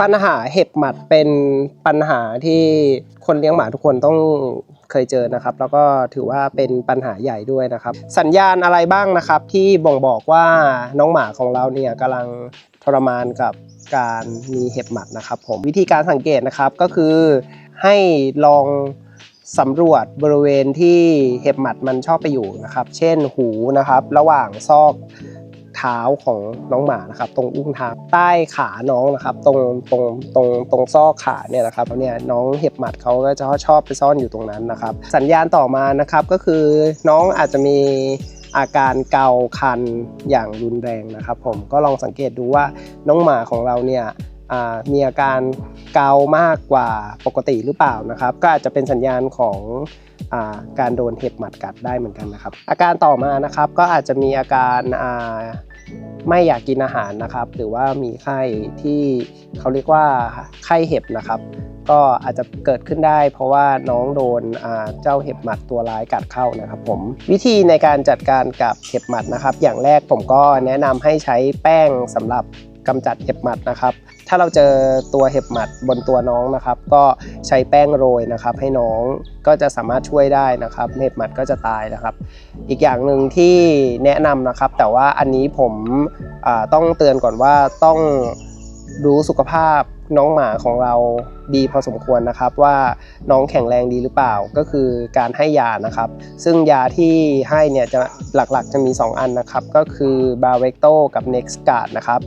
ปัญหาเห็บหมัดเป็นปัญหาที่คนเลี้ยงหมาทุกคนต้องเคยเจอนะครับ แล้วก็ถือว่าเป็นปัญหาใหญ่ด้วยนะครับ สัญญาณอะไรบ้างนะครับ ที่บ่งบอกว่าน้องหมาของเราเนี่ยกำลังทรมานกับการมีเห็บหมัดนะครับ ผมวิธีการสังเกตนะครับก็คือให้ลองสำรวจบริเวณที่เห็บหมัดมันชอบไปอยู่นะครับ เช่นหูนะครับ ระหว่างซอก เท้าของน้องหมานะครับ ตรงอุ้งเท้าใต้ขาน้องนะครับ ตรงตรงตรงตรงซอกขาเนี่ยนะครับเนี่ยน้องเห็บหมัดเขาก็จะชอบไปซ่อนอยู่ตรงนั้นนะครับ สัญญาณต่อมานะครับก็คือน้องอาจจะมีอาการเกาคันอย่างรุนแรงนะครับ ผมก็ลองสังเกตดูว่าน้องหมาของเราเนี่ย มีอาการเกามากกว่าปกติหรือเปล่านะครับ ก็อาจจะเป็นสัญญาณของอการโดนเห็บหมัดกัดได้เหมือนกันนะครับ อาการต่อมานะครับก็อาจจะมีอาการาไม่อยากกินอาหารนะครับ หรือว่ามีไข้ที่เขาเรียกว่าไข้เห็บนะครับ ก็อาจจะเกิดขึ้นได้ เพราะว่าน้องโดนเจ้าเห็บหมัดตัวร้ายกัดเข้านะครับผมวิธีในการจัดการกับเห็บหมัดนะครับ อย่างแรกผมก็แนะนำให้ใช้แป้งสำหรับ กำจัดเห็บหมัดนะครับ ถ้าเราเจอตัวเห็บหมัดบนตัวน้องนะครับ ก็ใช้แป้งโรยนะครับ ให้น้องก็จะสามารถช่วยได้นะครับ เห็บหมัดก็จะตายนะครับ อีกอย่างหนึ่งที่แนะนำนะครับ แต่ว่าอันนี้ผมต้องเตือนก่อนว่าต้องรู้สุขภาพ น้องหมาของเราดีพอสมควรนะครับว่าน้องแข็งแรงดีหรือเปล่าก็คือการให้ยานะครับ ซึ่งยาที่ให้เนี่ยจะหลักๆจะมี 2 อันนะครับ ก็คือบาเวกโตกับ Next Guard นะครับ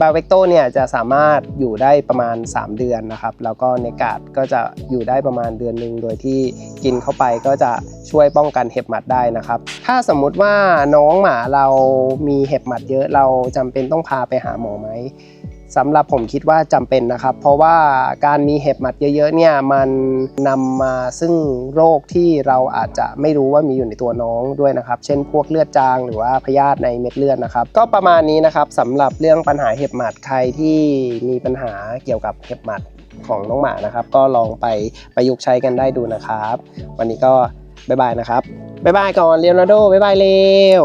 บาเวกโตเนี่ยจะสามารถอยู่ได้ประมาณ 3 เดือนนะครับ แล้วก็เนกาดก็จะอยู่ได้ประมาณเดือนหนึ่งโดยที่กินเข้าไปก็จะช่วยป้องกันเห็บหมัดได้นะครับ ถ้าสมมุติว่าน้องหมาเรามีเห็บหมัดเยอะเราจำเป็นต้องพาไปหาหมอไหม สำหรับผมคิดว่าจำเป็นนะครับ เพราะว่าการมีเห็บหมัดเยอะๆเนี่ยมันนำมาซึ่งโรคที่เราอาจจะไม่รู้ว่ามีอยู่ในตัวน้องด้วยนะครับ เช่นพวกเลือดจางหรือว่าพยาธิในเม็ดเลือดนะครับ ก็ประมาณนี้นะครับสำหรับเรื่องปัญหาเห็บหมัดใครที่มีปัญหาเกี่ยวกับเห็บหมัดของน้องหมานะครับ ก็ลองไปประยุกต์ใช้กันได้ดูนะครับ วันนี้ก็บ๊ายบายนะครับบ๊ายบายก่อนเรียวนาโดบ๊ายบายเร็ว